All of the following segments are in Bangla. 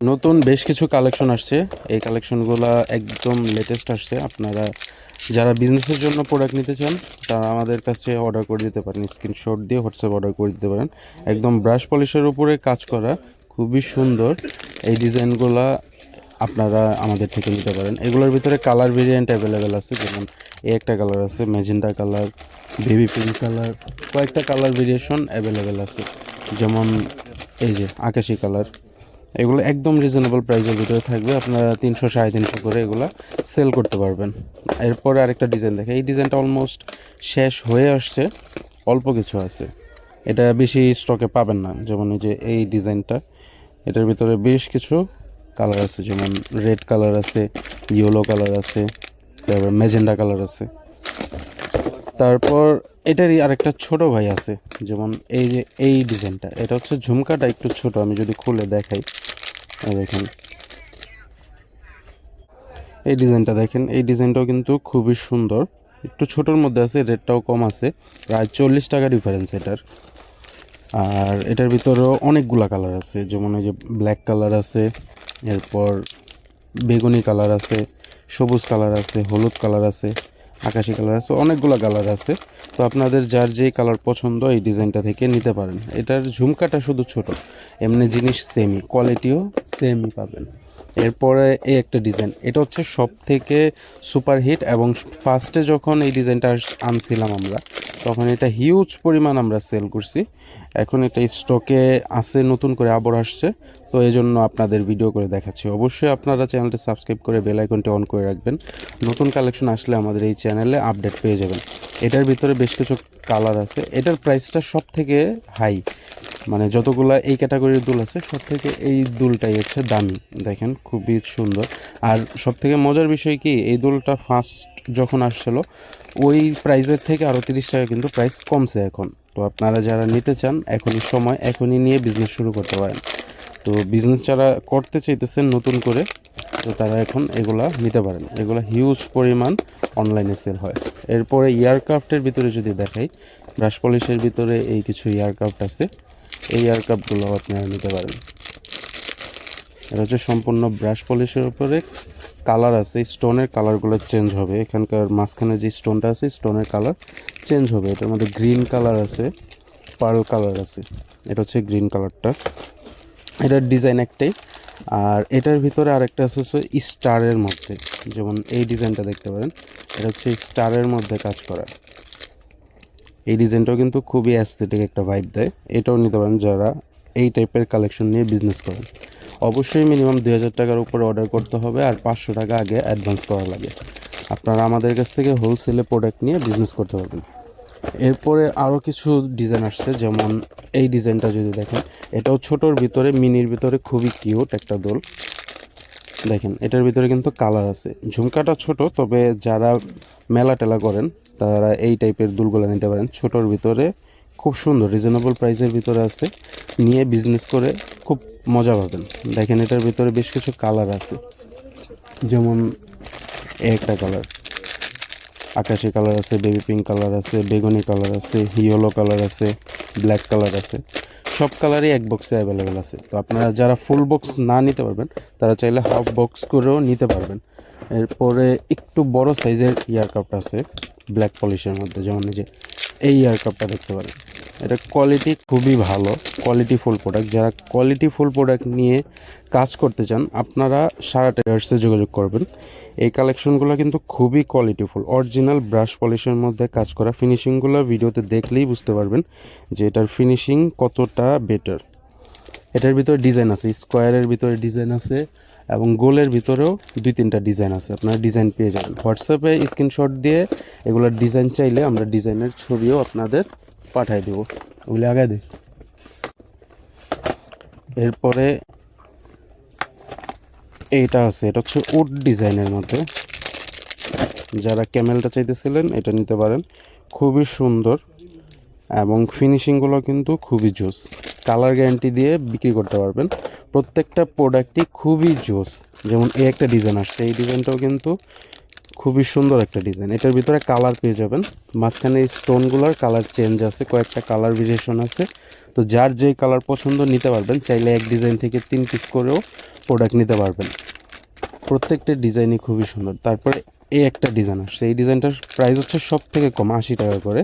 নতুন বেশ কিছু কালেকশন আসছে। এই কালেকশনগুলো একদম লেটেস্ট আসছে। আপনারা যারা বিজনেসের জন্য প্রোডাক্ট নিতে চান, তারা আমাদের কাছে অর্ডার করে দিতে পারেন। স্ক্রিনশট দিয়ে হোয়াটসঅ্যাপ অর্ডার করে দিতে পারেন। একদম ব্রাশ পলিশের উপরে কাজ করা, খুবই সুন্দর। এই ডিজাইনগুলা আপনারা আমাদের থেকে নিতে পারেন। এগুলোর ভিতরে কালার ভেরিয়েন্ট অ্যাভেলেবেল আছে। যেমন এই একটা কালার আছে magenta colour baby pink colour কয়েকটা কালার ভেরিয়েশন অ্যাভেলেবেল আছে। যেমন এই যে আকাশি কালার এগুলো একদম রিজনেবল প্রাইসের ভিতরে থাকবে। আপনারা তিনশো, সাড়ে তিনশো করে এগুলো সেল করতে পারবেন। এরপরে আরেকটা ডিজাইন দেখে। এই ডিজাইনটা অলমোস্ট শেষ হয়ে আসছে। অল্প কিছু আছে। এটা বেশি স্টকে পাবেন না। যেমন এই যে এই ডিজাইনটা এটার ভিতরে বেশ কিছু কালার আছে। যেমন রেড কালার আছে ইয়েলো কালার আছে, তারপর ম্যাজেন্ডা কালার আছে। তারপর এটারই আরেকটা ছোট ভাই আছে, যেমন এই যে এই ডিজাইনটা। এটা হচ্ছে ঝুমকাটা একটু ছোট, আমি যদি খুলে দেখাই। দেখেন। এই ডিজাইনটা দেখেন, এই ডিজাইনটাও কিন্তু খুবই সুন্দর। একটু ছোটোর মধ্যে আছে, রেটটাও কম আছে, প্রায় চল্লিশ টাকা ডিফারেন্স এটার। আর এটার ভিতরেও অনেকগুলা কালার আছে, যেমন এই যে ব্ল্যাক কালার আছে, এরপর বেগুনি কালার আছে, সবুজ কালার আছে, হলুদ কালার আছে। আকাশি কালার আছে, অনেকগুলো কালার আছে। তো আপনাদের যার যেই কালার পছন্দ, এই ডিজাইনটা থেকে নিতে পারেন। এটার ঝুমকাটা শুধু ছোট, এমনি জিনিস সেমই কোয়ালিটিও সেমই পাবেন। এরপরে এই একটা ডিজাইন, এটা হচ্ছে সব থেকে সুপার হিট এবং ফার্স্টে যখন এই ডিজাইনটা আনছিলাম আমরা, তখন এটা হিউজ পরিমাণ আমরা সেল করছি। এখন এটা স্টকে আছে, নতুন করে আবার আসছে। তো এই জন্য আপনাদের ভিডিও করে দেখাচ্ছি। অবশ্যই আপনারা চ্যানেলটি সাবস্ক্রাইব করে বেল আইকনটি অন করে রাখবেন। নতুন কালেকশন আসলে আমাদের এই চ্যানেলে আপডেট পেয়ে যাবেন। এটার ভিতরে বেশ কিছু কালার আছে। এটার প্রাইসটা সব থেকে হাই মানে যতগুলা এই ক্যাটাগরির দুল আছে সব থেকে এই দুলটাই হচ্ছে দামি। দেখেন, খুবই সুন্দর। আর সব থেকে মজার বিষয় কি, এই দুলটা ফার্স্ট যখন আসছিল, ওই প্রাইসের থেকে আরও তিরিশ টাকা কিন্তু প্রাইস কমছে এখন। তো আপনারা যারা নিতে চান, এখনই সময়, এখনই নিয়ে বিজনেস শুরু করতে পারেন। তো বিজনেস যারা করতে চাইতেছেন নতুন করে, তো তারা এখন এগুলা নিতে পারেন। এগুলো হিউজ পরিমাণ অনলাইনে সেল হয়। এরপরে এয়ারক্রাফটের ভিতরে যদি দেখাই ব্রাশ পলিশের ভিতরে এই কিছু এয়ারক্রাফট আছে, এই এয়ারক্রাফ্টগুলো আপনারা নিতে পারেন। এটা হচ্ছে সম্পূর্ণ ব্রাশ পলিশের উপরে কালার আছে, স্টোনের কালারগুলো চেঞ্জ হবে। এখানকার মাঝখানে যে স্টোনটা আছে, স্টোনের কালার চেঞ্জ হবে। এটার মধ্যে গ্রিন কালার আছে, পার্ল কালার আছে। এটা হচ্ছে গ্রিন কালারটা। এটার ডিজাইন একটাই। আর এটার ভিতরে আরেকটা আছে হচ্ছে স্টারের মধ্যে। যেমন এই ডিজাইনটা দেখতে পারেন, এটা হচ্ছে স্টারের মধ্যে কাজ করা। এই ডিজাইনটাও কিন্তু খুবই অ্যাস্থেটিক একটা ভাইব দেয়। এটাও নিতে পারেন যারা এই টাইপের কালেকশন নিয়ে বিজনেস করেন। অবশ্যই মিনিমাম দুই হাজার টাকার উপরে অর্ডার করতে হবে আর পাঁচশো টাকা আগে অ্যাডভান্স করা লাগে। আপনারা আমাদের কাছ থেকে হোলসেলে প্রোডাক্ট নিয়ে বিজনেস করতে পারবেন। এরপরে আরও কিছু ডিজাইন আসছে, যেমন এই ডিজাইনটা যদি দেখেন, এটাও ছোটোর ভিতরে মিনির ভিতরে খুবই কিউট একটা দোল। দেখেন, এটার ভিতরে কিন্তু কালার আছে। ঝুমকাটা ছোট, তবে যারা মেলা টেলা করেন, তারা এই টাইপের দুলগুলো নিতে পারেন। ছোটোর ভিতরে খুব সুন্দর রিজনেবল প্রাইসের ভিতরে আছে। নিয়ে বিজনেস করে খুব মজা পাবেন। দেখেন এটার ভিতরে বেশ কিছু কালার আছে। যেমন একটা কালার আকাশি কালার আছে বেবি পিঙ্ক কালার আছে, বেগুনি কালার আছে ইয়েলো কালার আছে ব্ল্যাক কালার আছে। সব কালারই এক বক্সে অ্যাভেলেবেল আছে। তো আপনারা যারা ফুল বক্স না নিতে পারবেন, তারা চাইলে হাফ বক্স করেও নিতে পারবেন। এরপরে একটু বড় সাইজের ইয়ার কাপটা আছে ব্ল্যাক পলিশের মধ্যে। যেমন যে, এই ইয়ার কাপটা দেখতে পারেন। এটা কোয়ালিটি খুবই ভালো কোয়ালিটি ফুল প্রোডাক্ট যারা কোয়ালিটি ফুল প্রোডাক্ট নিয়ে কাজ করতে চান, আপনারা সারা টেয়ার্সে যোগাযোগ করবেন। এই কালেকশনগুলো কিন্তু খুবই কোয়ালিটিফুল অরিজিনাল ব্রাশ পলিশের মধ্যে কাজ করা ফিনিশিংগুলো ভিডিওতে দেখলেই বুঝতে পারবেন যে এটার ফিনিশিং কতটা বেটার এটার ভিতরে ডিজাইন আছে স্কোয়ারের ভিতরে ডিজাইন আছে এবং গোলের ভিতরেও দুই তিনটা ডিজাইন আছে। আপনারা ডিজাইন পেয়ে যাবেন। হোয়াটসঅ্যাপে স্ক্রিনশট দিয়ে এগুলোর ডিজাইন চাইলে আমরা ডিজাইনের ছবিও আপনাদের পাঠাই দেবো। ওগুলি আগায় দিই এরপরে এইটা আছে, এটা হচ্ছে উড ডিজাইনের মধ্যে। যারা ক্যামেলটা চাইতেছিলেন, এটা নিতে পারেন। খুবই সুন্দর এবং ফিনিশিংগুলো কিন্তু খুবই জোস। কালার গ্যারান্টি দিয়ে বিক্রি করতে পারবেন। প্রত্যেকটা প্রোডাক্টই খুবই জোস। যেমন এই একটা ডিজাইন আসছে, এই ডিজাইনটাও কিন্তু খুবই সুন্দর একটা ডিজাইন এটার ভিতরে কালার পেয়ে যাবেন। মাঝখানে স্টোনগুলোর কালার চেঞ্জ আছে, কয়েকটা কালার ভেরিয়েশন আছে। তো যার যেই কালার পছন্দ নিতে পারবেন, চাইলে এক ডিজাইন থেকে তিন পিস করেও প্রোডাক্ট নিতে পারবেন। প্রত্যেকটা ডিজাইনই খুবই সুন্দর। তারপরে এই একটা ডিজাইন আসছে। এই ডিজাইনটার প্রাইস হচ্ছে সব থেকে কম, আশি টাকা করে।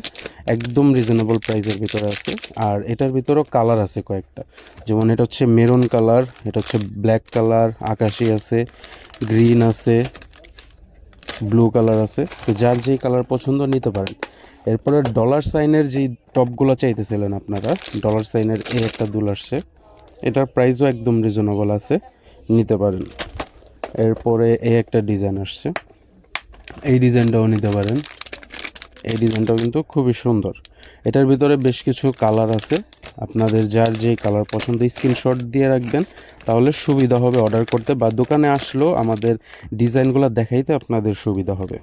একদম রিজনেবল প্রাইসের ভিতরে আছে। আর এটার ভিতরেও কালার আছে কয়েকটা। যেমন এটা হচ্ছে মেরুন কালার এটা হচ্ছে ব্ল্যাক কালার আকাশি আছে গ্রিন আছে। ব্লু কালার আছে। তো যার যেই কালার পছন্দ নিতে পারেন। এরপরে ডলার সাইনের যেই টপগুলো চাইতেছিলেন আপনারা, ডলার সাইনের এই একটা দুল আসছে। এটার প্রাইসও একদম রিজনেবল আছে, নিতে পারেন। এরপরে এই একটা ডিজাইন আসছে। এই ডিজাইনটাও নিতে পারেন। এই ডিজাইনটাও কিন্তু খুবই সুন্দর। এটার ভিতরে বেশ কিছু কালার আছে। আপনাদের যার যে কালার পছন্দ স্ক্রিনশট দিয়ে রাখবেন, তাহলে সুবিধা হবে অর্ডার করতে বা দোকানে আসলেও আমাদের ডিজাইনগুলো দেখাইতে আপনাদের সুবিধা হবে।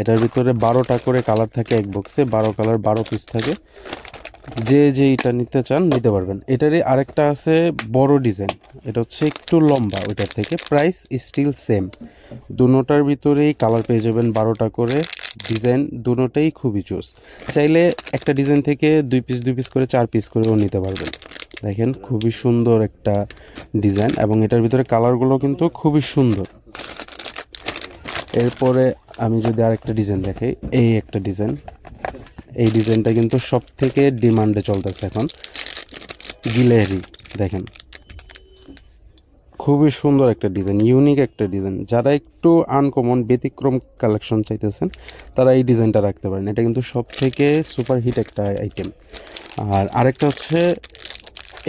এটার ভিতরে বারোটা করে কালার থাকে এক বক্সে বারো কালার বারো পিস থাকে। যে যে এটা নিতে চান, নিতে পারবেন। এটারই আরেকটা আছে বড় ডিজাইন। এটা হচ্ছে একটু লম্বা ওইটার থেকে। প্রাইস স্টিল সেম দুটোটার ভিতরেই কালার পেয়ে যাবেন বারোটা করে। ডিজাইন দুটোটাই খুবই চুজ। চাইলে একটা ডিজাইন থেকে দুই পিস দুই পিস করে, চার পিস করেও নিতে পারবেন। দেখেন, খুবই সুন্দর একটা ডিজাইন এবং এটার ভিতরে কালারগুলো কিন্তু খুবই সুন্দর। এরপরে আমি যদি আরেকটা ডিজাইন দেখাই, এই একটা ডিজাইন। এই ডিজাইনটা কিন্তু সব থেকে ডিমান্ডে চলতেছে এখন। গিলেরি দেখেন। খুবই সুন্দর একটা ডিজাইন ইউনিক একটা ডিজাইন যারা একটু আনকমন ব্যতিক্রম কালেকশন চাইতেছেন, তারা এই ডিজাইনটা রাখতে পারেন। এটা কিন্তু সব থেকে সুপার হিট একটা আইটেম আর আরেকটা হচ্ছে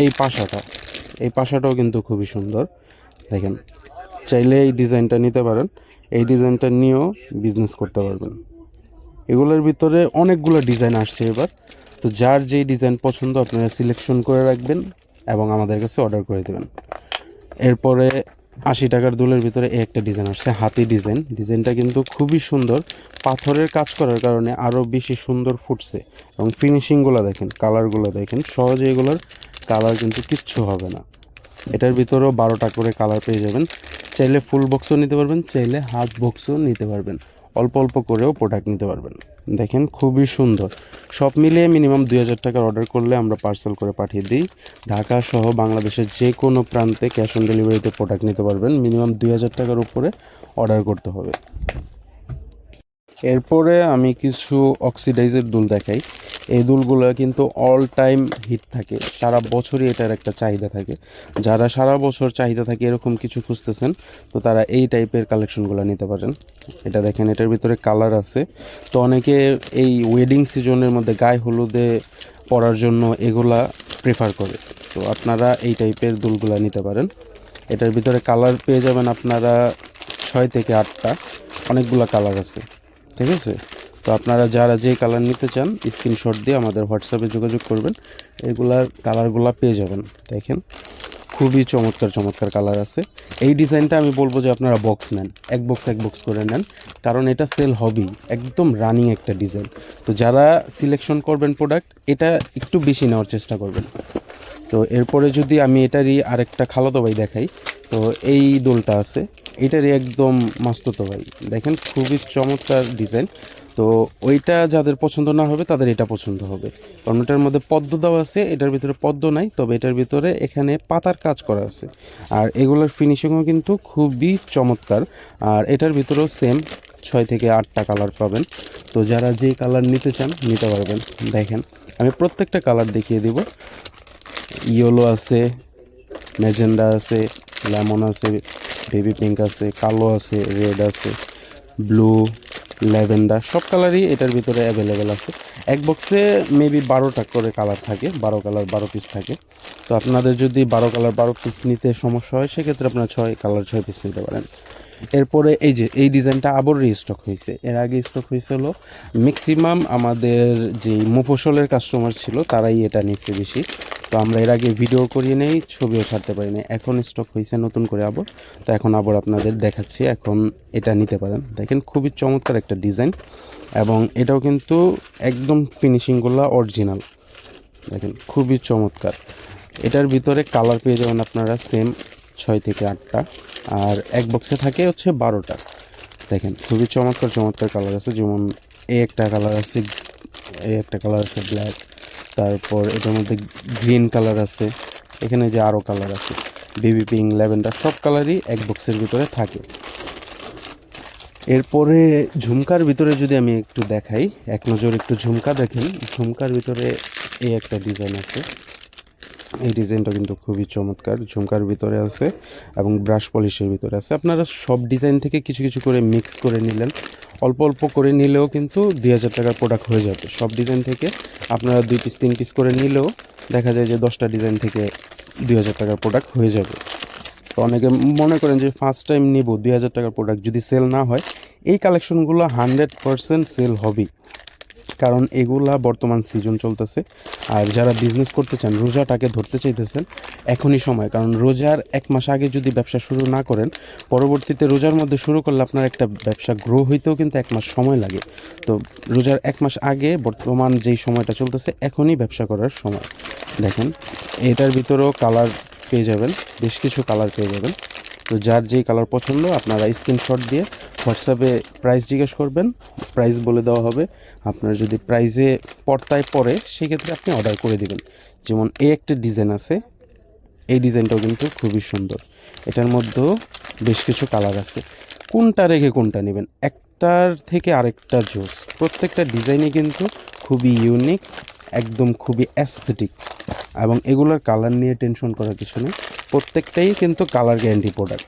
এই পাশাটা। এই পাশাটাও কিন্তু খুবই সুন্দর। দেখেন, চাইলে এই ডিজাইনটা নিতে পারেন। এই ডিজাইনটা নিয়েও বিজনেস করতে পারবেন। এগুলোর ভিতরে অনেকগুলো ডিজাইন আসছে এবার। তো যার যেই ডিজাইন পছন্দ, আপনারা সিলেকশন করে রাখবেন এবং আমাদের কাছে অর্ডার করে দেবেন। এরপরে আশি টাকার দুলের ভিতরে এই একটা ডিজাইন আসছে, হাতি ডিজাইন। ডিজাইনটা কিন্তু খুবই সুন্দর। পাথরের কাজ করার কারণে আরও বেশি সুন্দর ফুটছে। এবং ফিনিশিংগুলো দেখেন, কালারগুলো দেখেন, সহজে এগুলোর কালার কিন্তু কিচ্ছু হবে না। এটার ভিতরেও বারোটা করে কালার পেয়ে যাবেন। চাইলে ফুল বক্সও নিতে পারবেন, চাইলে হাফ বক্সও নিতে পারবেন। অল্প অল্প করেও প্রোডাক্ট নিতে পারবেন। দেখেন খুবই সুন্দর। সব মিলিয়ে মিনিমাম দুই হাজার টাকার অর্ডার করলে আমরা পার্সেল করে পাঠিয়ে দিই। ঢাকা সহ বাংলাদেশের যে কোনো প্রান্তে ক্যাশ অন ডেলিভারিতে প্রোডাক্ট নিতে পারবেন। মিনিমাম দুই হাজার টাকার উপরে অর্ডার করতে হবে। এরপরে আমি কিছু অক্সিডাইজের দুল দেখাই। এই দুলগুলো কিন্তু অল টাইম হিট থাকে। সারা বছরই এটার একটা চাহিদা থাকে। যারা সারা বছর চাহিদা থাকে, এরকম কিছু খুঁজতেছেন, তো তারা এই টাইপের কালেকশনগুলো নিতে পারেন। এটা দেখেন, এটার ভিতরে কালার আছে। তো অনেকে এই ওয়েডিং সিজনের মধ্যে গায়ে হলুদে পরার জন্য এগুলা প্রেফার করে। তো আপনারা এই টাইপের দুলগুলা নিতে পারেন। এটার ভিতরে কালার পেয়ে যাবেন আপনারা ছয় থেকে আটটা। অনেকগুলা কালার আছে। ঠিক আছে? তো আপনারা যারা যে কালার নিতে চান স্ক্রিনশট দিয়ে আমাদের হোয়াটসঅ্যাপে যোগাযোগ করবেন। এগুলার কালারগুলা পেয়ে যাবেন। দেখেন, খুবই চমৎকার চমৎকার কালার আছে। এই ডিজাইনটা আমি বলব যে আপনারা বক্স নেন। এক বক্স এক বক্স করে নেন। কারণ এটা সেল হবেই। একদম রানিং একটা ডিজাইন তো যারা সিলেকশন করবেন প্রোডাক্ট এটা একটু বেশি নেওয়ার চেষ্টা করবেন। তো এরপরে যদি আমি এটারই আরেকটা খালাতো ভাই দেখাই। তো এই দোলটা আছে। এটারই একদম মাস্ততো ভাই। দেখেন, খুবই চমৎকার ডিজাইন। তো ওইটা যাদের পছন্দ না হবে, তাদের এটা পছন্দ হবে। কারণ এটার মধ্যে পদ্ম দেওয়া আছে, এটার ভিতরে পদ্ম নাই, তবে এটার ভিতরে এখানে পাতার কাজ করা আছে। আর এগুলোর ফিনিশিংও কিন্তু খুবই চমৎকার। আর এটার ভিতরেও সেম ছয় থেকে আটটা কালার পাবেন। তো যারা যে কালার নিতে চান, নিতে পারবেন। দেখেন, আমি প্রত্যেকটা কালার দেখিয়ে দিব। ইয়েলো আছে ম্যাজেন্ডা আছে লেমন আছে বেবি পিঙ্ক আছে, কালো আছে রেড আছে ব্লু ল্যাভেন্ডার সব কালারই এটার ভিতরে অ্যাভেলেবেল আছে। এক বক্সে মেবি বারোটা করে কালার থাকে, বারো কালার বারো পিস থাকে। তো আপনাদের যদি বারো কালার বারো পিস নিতে সমস্যা হয়, সেক্ষেত্রে আপনারা ছয় কালার ছয় পিস নিতে পারেন। এরপরে এই যে, এই ডিজাইনটা আবার রিস্টক হয়েছে। এর আগে স্টক হয়েছে হলো ম্যাক্সিমাম আমাদের যে মুফসলের কাস্টমার ছিল, তারাই এটা নিচ্ছে বেশি। তো আমরা এর আগে ভিডিও করিয়ে নেই, ছবিও ছাড়তে পারি না এখন স্টক হয়েছে নতুন করে আবার। তো এখন আবার আপনাদের দেখাচ্ছি, এখন এটা নিতে পারেন। দেখেন, খুবই চমৎকার একটা ডিজাইন এবং এটাও কিন্তু একদম ফিনিশিংগুলো অরিজিনাল দেখেন, খুবই চমৎকার। এটার ভিতরে কালার পেয়ে যাবেন আপনারা সেম ছয় থেকে আটটা। আর এক বক্সে থাকে হচ্ছে বারোটা। দেখেন, খুবই চমৎকার চমৎকার কালার আছে। যেমন এই একটা কালার আছে এই একটা কালার আছে ব্ল্যাক তারপর এটার মধ্যে গ্রিন কালার আছে। এখানে যে আরও কালার আছে, বেবি পিঙ্ক, ল্যাভেন্ডার, সব কালারই এক বক্সের ভিতরে থাকে। এরপরে ঝুমকার ভিতরে যদি আমি একটু দেখাই, এক নজর একটু ঝুমকা দেখেন। ঝুমকার ভিতরে এই একটা ডিজাইন আছে। এই ডিজাইনটা কিন্তু খুবই চমৎকার, ঝুমকার ভিতরে আছে এবং ব্রাশ পলিশের ভিতরে আছে। আপনারা সব ডিজাইন থেকে কিছু কিছু করে মিক্স করে নিলেন। অল্প অল্প করে নিলেও কিন্তু দুই হাজার টাকার প্রোডাক্ট হয়ে যাবে। সব ডিজাইন থেকে আপনারা দুই পিস তিন পিস করে নিলেও দেখা যায় যে দশটা ডিজাইন থেকে দুই হাজার টাকার প্রোডাক্ট হয়ে যাবে। তো অনেকে মনে করেন যে ফার্স্ট টাইম নিব, দুই হাজার টাকার প্রোডাক্ট যদি সেল না হয়, এই কালেকশনগুলো হান্ড্রেড পারসেন্ট সেল হবেই। কারণ এগুলা বর্তমান সিজন চলতেছে। আর যারা বিজনেস করতে চান, রোজাটাকে ধরতে চাইতেছেন, এখনই সময়। কারণ রোজার এক মাস আগে যদি ব্যবসা শুরু না করেন, পরবর্তীতে রোজার মধ্যে শুরু করলে আপনার একটা ব্যবসা গ্রো হইতেও কিন্তু এক মাস সময় লাগে। তো রোজার এক মাস আগে বর্তমান যেই সময়টা চলতেছে, এখনই ব্যবসা করার সময়। দেখেন, এটার ভিতরেও কালার পেয়ে যাবেন, বেশ কিছু কালার পেয়ে যাবেন। তো যার যেই কালার পছন্দ, আপনারা স্ক্রিনশট দিয়ে হোয়াটসঅ্যাপে প্রাইস জিজ্ঞেস করবেন প্রাইস বলে দেওয়া হবে। আপনার যদি প্রাইজে পর্তায় পড়ে, সেক্ষেত্রে আপনি অর্ডার করে দিবেন। যেমন এই একটা ডিজাইন আছে, এই ডিজাইনটাও কিন্তু খুবই সুন্দর। এটার মধ্যেও বেশ কিছু কালার আছে। কোনটা রেখে কোনটা নেবেন? একটার থেকে আরেকটা জোস। প্রত্যেকটা ডিজাইনই কিন্তু খুবই ইউনিক একদম খুবই অ্যাস্থেটিক এবং এগুলোর কালার নিয়ে টেনশন করার কিছু নেই। প্রত্যেকটাই কিন্তু কালার গ্যারান্টি প্রোডাক্ট